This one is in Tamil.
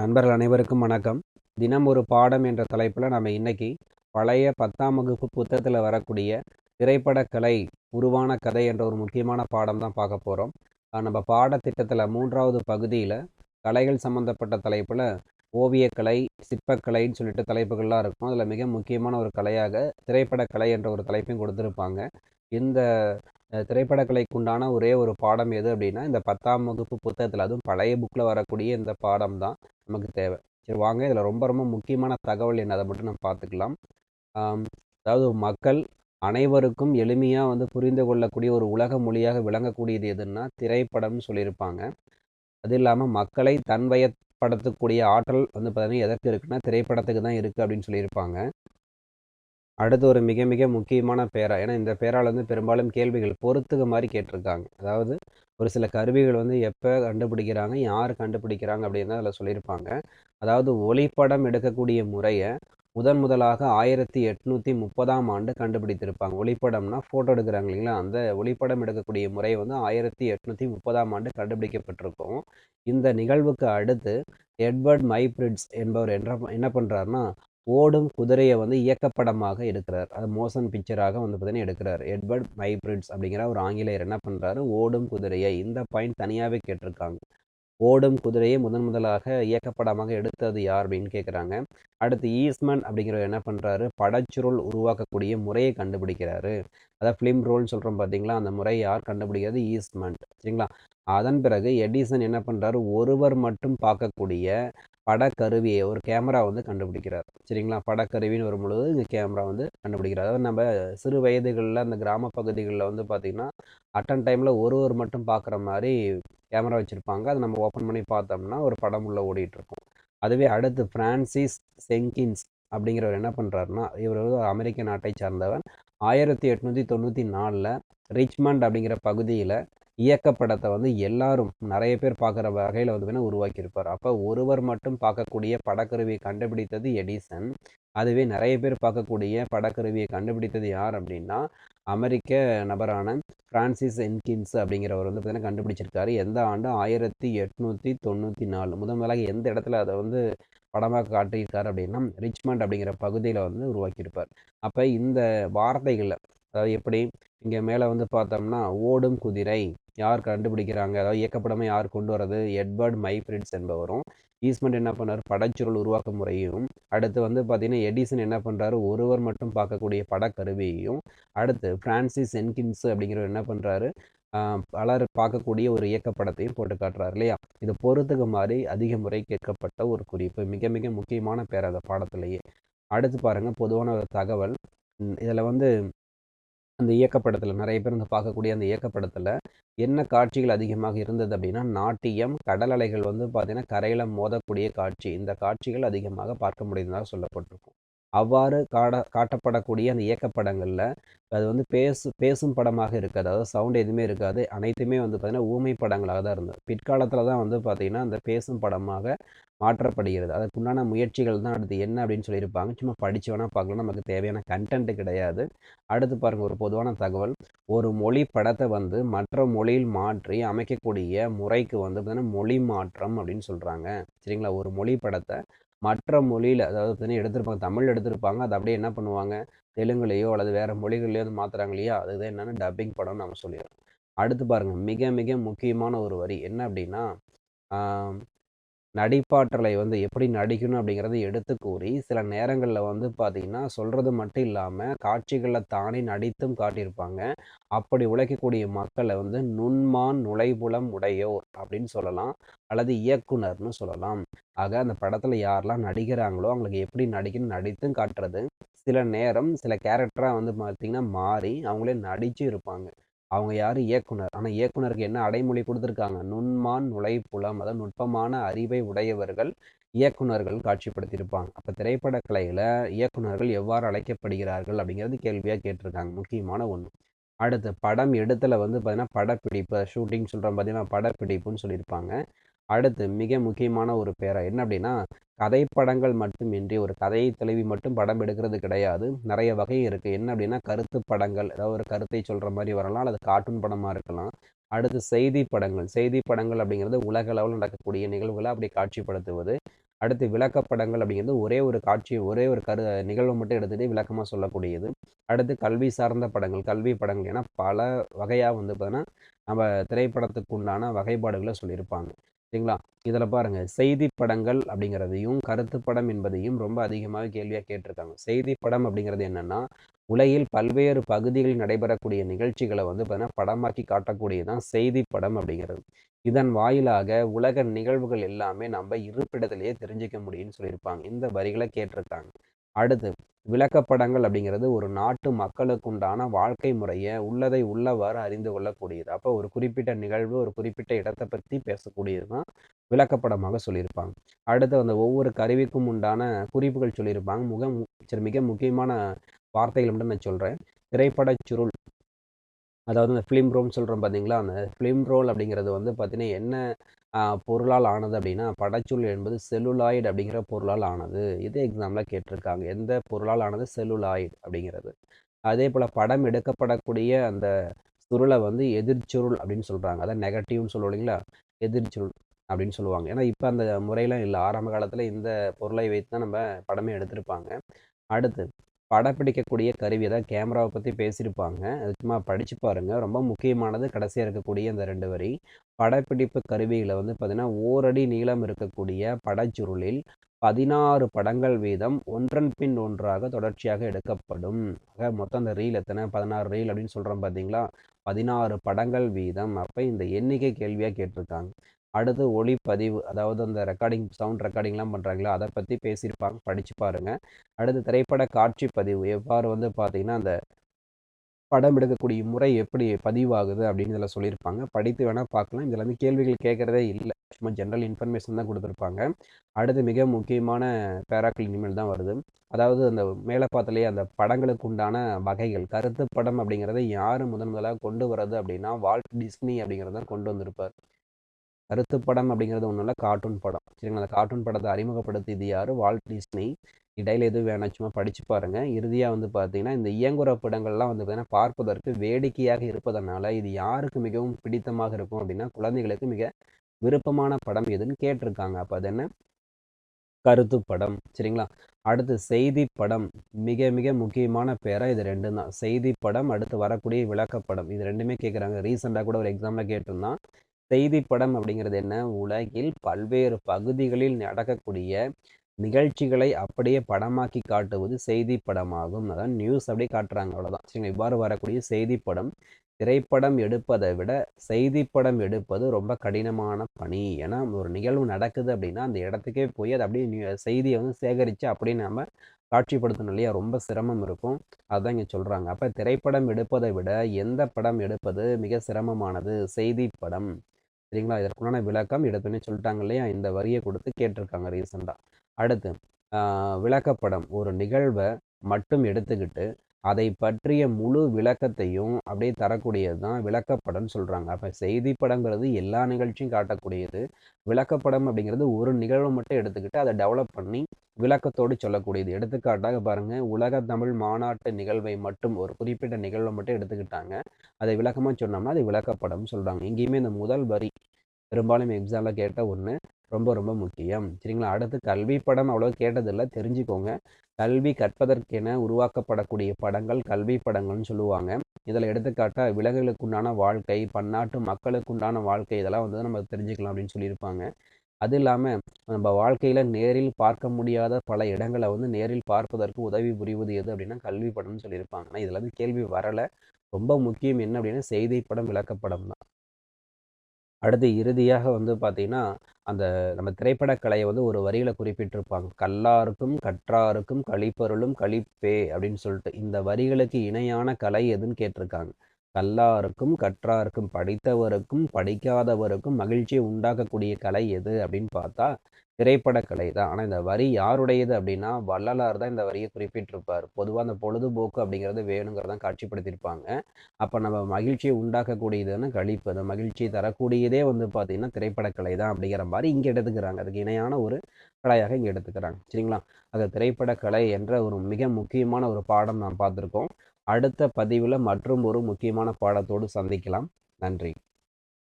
நண்பர்கள் அனைவருக்கும் வணக்கம். தினம் ஒரு பாடம் என்ற தலைப்பில் நம்ம இன்னைக்கு பழைய பத்தாம் வகுப்பு புத்தகத்தில் வரக்கூடிய திரைப்படக்கலை உருவான கதை என்ற ஒரு முக்கியமான பாடம் தான் பார்க்க போகிறோம் நம்ம பாடத்திட்டத்தில் மூன்றாவது பகுதியில் கலைகள் சம்மந்தப்பட்ட தலைப்பில் ஓவியக்கலை சிற்பக்கலைன்னு சொல்லிட்டு தலைப்புகள்லாம் இருக்கும். அதில் மிக முக்கியமான ஒரு கலையாக திரைப்படக்கலை என்ற ஒரு தலைப்பையும் கொடுத்துருப்பாங்க. இந்த திரைப்படக்கலைக்குண்டான ஒரே ஒரு பாடம் எது அப்படின்னா இந்த பத்தாம் வகுப்பு புத்தகத்தில் அதுவும் பழைய புக்கில் வரக்கூடிய இந்த பாடம் தான் நமக்கு தேவை. சரி வாங்க. இதில் ரொம்ப ரொம்ப முக்கியமான தகவல் என்ன அதை மட்டும் நம்ம பார்த்துக்கலாம். அதாவது மக்கள் அனைவருக்கும் எளிமையாக வந்து புரிந்து கொள்ளக்கூடிய ஒரு உலக மொழியாக விளங்கக்கூடியது எதுன்னா திரைப்படம்னு சொல்லியிருப்பாங்க. அது இல்லாமல் மக்களை தன்வயப்படுத்தக்கூடிய ஆற்றல் வந்து பார்த்திங்கன்னா எதற்கு இருக்குன்னா திரைப்படத்துக்கு தான் இருக்குது அப்படின்னு சொல்லியிருப்பாங்க. அடுத்து ஒரு மிக மிக முக்கியமான பேரா ஏன்னா இந்த பேரால் வந்து பெரும்பாலும் கேள்விகள் பொறுத்துக்க மாதிரி கேட்டிருக்காங்க. அதாவது ஒரு சில கருவிகள் வந்து எப்போ கண்டுபிடிக்கிறாங்க யார் கண்டுபிடிக்கிறாங்க அப்படின்னு தான் அதில் சொல்லியிருப்பாங்க. அதாவது ஒளிப்படம் எடுக்கக்கூடிய முறையை முதன் முதலாக ஆயிரத்தி எட்நூற்றி முப்பதாம் ஆண்டு கண்டுபிடித்திருப்பாங்க. ஒளிப்படம்னா ஃபோட்டோ எடுக்கிறாங்க இல்லைங்களா? அந்த ஒளிப்படம் எடுக்கக்கூடிய முறை வந்து ஆயிரத்தி எட்நூற்றி முப்பதாம் ஆண்டு கண்டுபிடிக்கப்பட்டிருக்கும். இந்த நிகழ்வுக்கு அடுத்து எட்வர்ட் மைப்ரிட்ஸ் என்பவர் என்ன என்ன பண்ணுறாருன்னா ஓடும் குதிரையை வந்து இயக்கப்படமாக எடுக்கிறார். அது மோசன் பிக்சராக வந்து பார்த்தீங்கன்னா எடுக்கிறார். எட்வர்ட் மைப்ரிட்ஸ் அப்படிங்கிற ஒரு ஆங்கிலேயர் என்ன பண்ணுறாரு ஓடும் குதிரையை இந்த பாயிண்ட் தனியாகவே கேட்டிருக்காங்க. ஓடும் குதிரையை முதன் முதலாக இயக்கப்படமாக எடுத்தது யார் அப்படின்னு கேட்குறாங்க அடுத்து ஈஸ்மன் அப்படிங்கிறவர் என்ன பண்ணுறாரு படச்சுருள் உருவாக்கக்கூடிய முறையை கண்டுபிடிக்கிறாரு. அதாவது ஃபிலிம் ரோல்னு சொல்கிறோம் பார்த்தீங்களா? அந்த முறையை யார் கண்டுபிடிக்கிறது? ஈஸ்மன் சரிங்களா? அதன் பிறகு எடிசன் என்ன பண்ணுறாரு ஒருவர் மட்டும் பார்க்கக்கூடிய படக்கருவியை ஒரு கேமரா வந்து கண்டுபிடிக்கிறார். சரிங்களா? படக்கருவின்னு வரும்பொழுது இங்கே கேமரா வந்து கண்டுபிடிக்கிறார். அதாவது நம்ம சிறு வயதுகளில் அந்த கிராம பகுதிகளில் வந்து பார்த்திங்கன்னா அட்டன் டைமில் ஒருவர் மட்டும் பார்க்குற மாதிரி கேமரா வச்சுருப்பாங்க. அதை நம்ம ஓப்பன் பண்ணி பார்த்தோம்னா ஒரு படம் உள்ளே ஓடிட்டுருக்கும். அதுவே அடுத்து ஃப்ரான்சிஸ் செங்கின்ஸ் அப்படிங்கிறவர் என்ன பண்ணுறாருன்னா இவர் வந்து ஒரு அமெரிக்க நாட்டை சார்ந்தவர் ஆயிரத்தி எட்நூற்றி தொண்ணூற்றி நாலில் ரிச்மண்ட் அப்படிங்கிற பகுதியில் இயக்கப்படத்தை வந்து எல்லாரும் நிறைய பேர் பார்க்குற வகையில் வந்து வேணால் உருவாக்கியிருப்பார். அப்போ ஒருவர் மட்டும் பார்க்கக்கூடிய படக்கருவியை கண்டுபிடித்தது எடிசன். அதுவே நிறைய பேர் பார்க்கக்கூடிய படக்கருவியை கண்டுபிடித்தது யார் அப்படின்னா அமெரிக்க நபரான பிரான்சிஸ் என்கின்ஸ் அப்படிங்கிறவர் வந்து பார்த்தீங்கன்னா கண்டுபிடிச்சிருக்காரு. எந்த ஆண்டு? ஆயிரத்தி எட்நூற்றி தொண்ணூற்றி நாலு. முதன் முதலாக எந்த இடத்துல அதை வந்து படமாக காட்டியிருக்காரு அப்படின்னா ரிச்மண்ட் அப்படிங்கிற பகுதியில் வந்து உருவாக்கியிருப்பார். அப்போ இந்த வார்த்தைகளில் அதாவது எப்படி இங்கே மேலே வந்து பார்த்தோம்னா ஓடும் குதிரை யார் கண்டுபிடிக்கிறாங்க? அதாவது இயக்கப்படமே யார் கொண்டு வர்றது? எட்வர்ட் மைப்ரிட்ஸ் என்பவரும் ஈஸ்மெண்ட் என்ன பண்ணார்? படச்சுருள் உருவாக்க முறையும் அடுத்து வந்து பார்த்தீங்கன்னா எடிசன் என்ன பண்ணுறாரு ஒருவர் மட்டும் பார்க்கக்கூடிய படக்கருவியையும் அடுத்து பிரான்சிஸ் என்கின்ஸ் அப்படிங்கிறவர் என்ன பண்ணுறாரு பலர் பார்க்கக்கூடிய ஒரு இயக்கப்படத்தையும் போட்டு காட்டுறாரு இல்லையா? இது பொறுத்துக்கு மாதிரி அதிக முறை கேட்கப்பட்ட ஒரு குறிப்பு. மிக மிக முக்கியமான பேர் அந்த பாடத்திலேயே. அடுத்து பாருங்கள் பொதுவான ஒரு தகவல். இதில் வந்து அந்த இயக்கப்படத்தில் நிறைய பேர் வந்து பார்க்கக்கூடிய அந்த இயக்கப்படத்தில் என்ன காட்சிகள் அதிகமாக இருந்தது அப்படின்னா நாட்டியம் கடல் அலைகள் வந்து பார்த்திங்கன்னா கரையில் மோதக்கூடிய காட்சி. இந்த காட்சிகள் அதிகமாக பார்க்க முடிந்ததாக சொல்லப்பட்டிருக்கும். அவ்வாறு காட காட்டப்படக்கூடிய அந்த இயக்கப்படங்களில் அது வந்து பேசு பேசும் படமாக இருக்காது. அதாவது சவுண்ட் எதுவுமே இருக்காது. அனைத்துமே வந்து பார்த்திங்கன்னா ஊமை படங்களாக தான் இருந்தது. பிற்காலத்தில் தான் வந்து பார்த்திங்கன்னா அந்த பேசும் படமாக மாற்றப்படுகிறது. அதுக்குண்டான முயற்சிகள் தான் அடுத்து என்ன அப்படின்னு சொல்லியிருப்பாங்க. சும்மா படித்து வேணால் பார்க்கலாம். நமக்கு தேவையான கண்டென்ட் கிடையாது. அடுத்து பாருங்கள் ஒரு பொதுவான தகவல். ஒரு மொழி படத்தை வந்து மற்ற மொழியில் மாற்றி அமைக்கக்கூடிய முறைக்கு வந்து பார்த்திங்கன்னா மொழி மாற்றம் அப்படின்னு சொல்கிறாங்க சரிங்களா? ஒரு மொழி படத்தை மற்ற மொழியில் அதாவது பார்த்தீங்கன்னா எடுத்திருப்பாங்க தமிழ் எடுத்திருப்பாங்க அதை அப்படியே என்ன பண்ணுவாங்க? தெலுங்குலேயோ அல்லது வேறு மொழிகள்லையோ வந்து மாற்றுறாங்க இல்லையா அதுதான் என்னென்னு டப்பிங் படம்னு நம்ம சொல்லிடுறோம். அடுத்து பாருங்கள் மிக மிக முக்கியமான ஒரு வரி. என்ன அப்படின்னா நடிப்பாற்றலை வந்து எப்படி நடிக்கணும் அப்படிங்கிறத எடுத்து கூறி சில நேரங்களில் வந்து பார்த்திங்கன்னா சொல்கிறது மட்டும் இல்லாமல் காட்சிகளில் தானே நடித்தும் காட்டியிருப்பாங்க. அப்படி உழைக்கக்கூடிய மக்களை வந்து நுண்மான் நுழைபுலம் உடையோர் அப்படின்னு சொல்லலாம். அல்லது இயக்குனர்னு சொல்லலாம். ஆக அந்த படத்தில் யாரெல்லாம் நடிக்கிறாங்களோ அவங்களுக்கு எப்படி நடிக்கணும் நடித்தும் காட்டுறது. சில நேரம் சில கேரக்டராக வந்து பார்த்திங்கன்னா மாறி அவங்களே நடிச்சு இருப்பாங்க. அவங்க யார் இயக்குனர்? ஆனால் இயக்குனருக்கு என்ன அடைமொழி கொடுத்துருக்காங்க? நுண்மான் நுழைப்புலம் அதாவது நுட்பமான அறிவை உடையவர்கள் இயக்குனர்கள் காட்சிப்படுத்தியிருப்பாங்க. அப்போ திரைப்பட கலையில் இயக்குனர்கள் எவ்வாறு அழைக்கப்படுகிறார்கள் அப்படிங்கிறது கேள்வியாக கேட்டிருக்காங்க. முக்கியமான ஒன்று அடுத்து படம் எடுத்தல வந்து பார்த்தீங்கன்னா படப்பிடிப்பு ஷூட்டிங் சொல்கிறோம் பார்த்தீங்கன்னா படப்பிடிப்புன்னு சொல்லியிருப்பாங்க. அடுத்து மிக முக்கியமான ஒரு பேரா என்ன அப்படின்னா கதைப்படங்கள் மட்டுமின்றி ஒரு கதையை தழுவி மட்டும் படம் எடுக்கிறது கிடையாது. நிறைய வகை இருக்குது என்ன அப்படின்னா கருத்து படங்கள் ஏதாவது ஒரு கருத்தை சொல்கிற மாதிரி வரலாம் அல்லது கார்ட்டூன் படமாக இருக்கலாம். அடுத்து செய்தி படங்கள் செய்தி படங்கள் அப்படிங்கிறது உலக அளவில் நடக்கக்கூடிய நிகழ்வுகளை அப்படி காட்சிப்படுத்துவது. அடுத்து விளக்கப்படங்கள் அப்படிங்கிறது ஒரே ஒரு காட்சி ஒரே ஒரு கரு நிகழ்வு மட்டும் எடுத்துகிட்டு விளக்கமாக சொல்லக்கூடியது. அடுத்து கல்வி சார்ந்த படங்கள் கல்வி படங்கள் ஏன்னா பல வகையாக வந்து பார்த்தீங்கன்னா நம்ம திரைப்படத்துக்கு உண்டான வகைப்பாடுகளை சொல்லியிருப்பாங்க. சரிங்களா? இதில் பாருங்கள் செய்தி படங்கள் அப்படிங்கிறதையும் கருத்து படம் என்பதையும் ரொம்ப அதிகமாக கேள்வியாக கேட்டிருக்காங்க. செய்தி படம் அப்படிங்கிறது என்னென்னா உலகில் பல்வேறு பகுதிகளில் நடைபெறக்கூடிய நிகழ்ச்சிகளை வந்து பார்த்தீங்கன்னா படமாக்கி காட்டக்கூடியதான் செய்தி படம் அப்படிங்கிறது. இதன் வாயிலாக உலக நிகழ்வுகள் எல்லாமே நம்ம இருப்பிடத்திலேயே தெரிஞ்சிக்க முடியும்னு சொல்லியிருப்பாங்க. இந்த வரிகளை கேட்டிருக்காங்க. அடுத்து விளக்கப்படங்கள் அப்படிங்கிறது ஒரு நாட்டு மக்களுக்கு உண்டான வாழ்க்கை முறையை உள்ளதை உள்ளவாறு அறிந்து கொள்ளக்கூடியது. அப்போ ஒரு குறிப்பிட்ட நிகழ்வு ஒரு குறிப்பிட்ட இடத்தை பற்றி பேசக்கூடியது தான் விளக்கப்படமாக சொல்லியிருப்பாங்க. அடுத்து அந்த ஒவ்வொரு கருவிக்கும் உண்டான குறிப்புகள் சொல்லியிருப்பாங்க. முக சரி மிக முக்கியமான வார்த்தைகள் மட்டும் நான் சொல்கிறேன் திரைப்பட சுருள் அதாவது இந்த ஃபிலிம் ரோல்னு சொல்கிறோம் பார்த்தீங்களா அந்த ஃபிலிம் ரோல் அப்படிங்கிறது வந்து பார்த்தீங்கன்னா என்ன பொருளால் ஆனது அப்படின்னா படச்சுள் என்பது செல்லுலாய்டு அப்படிங்கிற பொருளால் ஆனது. இதே எக்ஸாம்பிளாக கேட்டிருக்காங்க. எந்த பொருளால் ஆனது? செல்லுலாய்டு அப்படிங்கிறது. அதே போல் படம் எடுக்கப்படக்கூடிய அந்த சுருளை வந்து எதிர்ச்சுருள் அப்படின்னு சொல்கிறாங்க அதான் நெகட்டிவ்னு சொல்லுவோம் இல்லைங்களா? எதிர்ச்சுருள் அப்படின்னு சொல்லுவாங்க. ஏன்னா இப்போ அந்த முறையெல்லாம் இல்லை. ஆரம்ப காலத்தில் இந்த பொருளை வைத்து தான் நம்ம படமே எடுத்திருப்பாங்க. அடுத்து படப்பிடிக்கக்கூடிய கருவி தான் கேமராவை பற்றி பேசியிருப்பாங்க. அது சும்மா படித்து பாருங்கள் ரொம்ப முக்கியமானது கடைசியாக இருக்கக்கூடிய அந்த ரெண்டு வரி. படப்பிடிப்பு கருவிகளை வந்து பார்த்திங்கன்னா ஓரடி நீளம் இருக்கக்கூடிய படச்சுருளில் பதினாறு படங்கள் வீதம் ஒன்றன் பின் ஒன்றாக தொடர்ச்சியாக எடுக்கப்படும். ஆக மொத்தம் அந்த ரீல் எத்தனை? பதினாறு ரீல் அப்படின்னு சொல்கிறோம் பார்த்தீங்களா பதினாறு படங்கள் வீதம். அப்போ இந்த எண்ணிக்கை கேள்வியாக கேட்டிருக்காங்க. அடுத்து ஒளிப்பதிவு அதாவது அந்த ரெக்கார்டிங் சவுண்ட் ரெக்கார்டிங்லாம் பண்ணுறாங்களா அதை பற்றி பேசியிருப்பாங்க படித்து பாருங்கள் அடுத்து திரைப்பட காட்சி பதிவு எவ்வாறு வந்து பார்த்திங்கன்னா அந்த படம் எடுக்கக்கூடிய முறை எப்படி பதிவாகுது அப்படின்னு இதில் சொல்லியிருப்பாங்க. படித்து வேணால் பார்க்கலாம். இதில் வந்து கேள்விகள் கேட்குறதே இல்லை. சும்மா ஜென்ரல் இன்ஃபர்மேஷன் தான் கொடுத்துருப்பாங்க. அடுத்து மிக முக்கியமான பேராக்கள் இனிமேல் தான் வருது. அதாவது அந்த மேலே பார்த்தாலே அந்த படங்களுக்கு உண்டான வகைகள் கருத்து படம் அப்படிங்கிறத யார் முதன் முதலாக கொண்டு வர்றது அப்படின்னா வால்ட் டிஸ்னி அப்படிங்கிறத கொண்டு வந்திருப்பார். கருத்து படம் அப்படிங்கிறது ஒன்றும் இல்லை கார்ட்டூன் படம். சரிங்களா? அந்த கார்ட்டூன் படத்தை அறிமுகப்படுத்தியது யார்? Walt Disney. இடையில எதுவும் வேணாம் சும்மா படித்து பாருங்கள் இறுதியாக வந்து பார்த்தீங்கன்னா இந்த இயங்குற படங்கள்லாம் வந்து பார்த்தீங்கன்னா பார்ப்பதற்கு வேடிக்கையாக இருப்பதனால இது யாருக்கு மிகவும் பிடித்தமாக இருக்கும் அப்படின்னா குழந்தைகளுக்கு மிக விருப்பமான படம் எதுன்னு கேட்டிருக்காங்க. அப்போ அது என்ன? கருத்து படம். சரிங்களா? அடுத்து செய்தி படம். மிக மிக முக்கியமான பேராக இது ரெண்டும் தான். செய்தி படம் அடுத்து வரக்கூடிய விளக்கப்படம். இது ரெண்டுமே கேட்குறாங்க ரீசெண்டாக கூட ஒரு எக்ஸாமில் கேட்டிருந்தான். செய்தி படம் அப்படிங்கிறது என்ன? உலகில் பல்வேறு பகுதிகளில் நடக்கக்கூடிய நிகழ்ச்சிகளை அப்படியே படமாக்கி காட்டுவது செய்தி படமாகும் அதான் நியூஸ் அப்படியே காட்டுறாங்க அவ்வளோதான் சரிங்களா? இவ்வாறு வரக்கூடிய செய்தி படம் திரைப்படம் எடுப்பதை விட செய்தி படம் எடுப்பது ரொம்ப கடினமான பணி. ஏன்னா ஒரு நிகழ்வு நடக்குது அப்படின்னா அந்த இடத்துக்கே போய் அதை அப்படியே செய்தியை வந்து சேகரித்து அப்படியே நம்ம காட்சிப்படுத்தணும் இல்லையா? ரொம்ப சிரமம் இருக்கும். அதுதான் இங்கே சொல்கிறாங்க அப்போ திரைப்படம் எடுப்பதை விட எந்த படம் எடுப்பது மிக சிரமமானது? செய்தி படம் சரிங்களா? இதற்குண்டான விளக்கம் எடுத்துனே சொல்லிட்டாங்க இல்லையா? இந்த வரியை கொடுத்து கேட்டிருக்காங்க ரீசெண்டாக அடுத்து விளக்கப்படம். ஒரு நிகழ்வை மட்டும் எடுத்துக்கிட்டு அதை பற்றிய முழு விளக்கத்தையும் அப்படியே தரக்கூடியது தான் விளக்கப்படம்னு சொல்கிறாங்க அப்போ செய்தி படங்கிறது எல்லா நிகழ்ச்சியும் காட்டக்கூடியது. விளக்கப்படம் அப்படிங்கிறது ஒரு நிகழ்வை மட்டும் எடுத்துக்கிட்டு அதை டெவலப் பண்ணி விளக்கத்தோடு சொல்லக்கூடியது. எடுத்துக்காட்டாக பாருங்கள் உலக தமிழ் மாநாட்டு நிகழ்வை மட்டும் ஒரு குறிப்பிட்ட நிகழ்வை மட்டும் எடுத்துக்கிட்டாங்க. அதை விளக்கமாக சொன்னோம்னா அது விளக்கப்படம்னு சொல்கிறாங்க எங்கேயுமே இந்த முதல் வரி பெரும்பாலும் எக்ஸாமில் கேட்ட ஒன்று ரொம்ப ரொம்ப முக்கியம். சரிங்களா? அடுத்து கல்வி படம் அவ்வளோ கேட்டதில்லை. தெரிஞ்சுக்கோங்க. கல்வி கற்பதற்கென உருவாக்கப்படக்கூடிய படங்கள் கல்வி படங்கள்னு சொல்லுவாங்க. இதில் எடுத்துக்காட்டால் விலங்குகளுக்குண்டான வாழ்க்கை பன்னாட்டு மக்களுக்குண்டான வாழ்க்கை இதெல்லாம் வந்து நம்ம தெரிஞ்சுக்கலாம் அப்படின்னு சொல்லியிருப்பாங்க. அது இல்லாமல் நம்ம வாழ்க்கையில் நேரில் பார்க்க முடியாத பல இடங்களை வந்து நேரில் பார்ப்பதற்கு உதவி புரிவது எது அப்படின்னா கல்வி படம்னு சொல்லியிருப்பாங்க. ஆனால் இதில் வந்து கேள்வி வரலை. ரொம்ப முக்கியம் என்ன அப்படின்னா செய்தி படம் விளக்கப்படம் தான். அடுத்து இறுதியாக வந்து பார்த்திங்கன்னா அந்த நம்ம திரைப்படக்கலையை வந்து ஒரு வரியில் குறிப்பிட்டிருப்பாங்க. கல்லாருக்கும் கற்றாருக்கும் கழிப்பொருளும் கழிப்பே அப்படின்னு சொல்லிட்டு இந்த வரிகளுக்கு இணையான கலை எதுன்னு கேட்டிருக்காங்க. கல்லாருக்கும் கற்றாருக்கும் படித்தவருக்கும் படிக்காதவருக்கும் மகிழ்ச்சியை உண்டாக்கக்கூடிய கலை எது அப்படின்னு பார்த்தா திரைப்படக்கலை தான். ஆனால் இந்த வரி யாருடையது அப்படின்னா வள்ளலார் தான் இந்த வரியை குறிப்பிட்டிருப்பார். பொதுவாக அந்த பொழுதுபோக்கு அப்படிங்கிறது வேணுங்கிறதான் காட்சிப்படுத்தியிருப்பாங்க. அப்போ நம்ம மகிழ்ச்சியை உண்டாக்கக்கூடியதுன்னு கழிப்பு அந்த மகிழ்ச்சியை தரக்கூடியதே வந்து பார்த்திங்கன்னா திரைப்படக்கலை தான் அப்படிங்கிற மாதிரி இங்கே எடுத்துக்கிறாங்க. அதுக்கு இணையான ஒரு கலையாக இங்கே எடுத்துக்கிறாங்க. சரிங்களா? அது திரைப்படக்கலை என்ற ஒரு மிக முக்கியமான ஒரு பாடம் நாம் பார்த்துருக்கோம். அடுத்த பதிவில் மற்றும் ஒரு முக்கியமான பாடத்தோடு சந்திக்கலாம். நன்றி.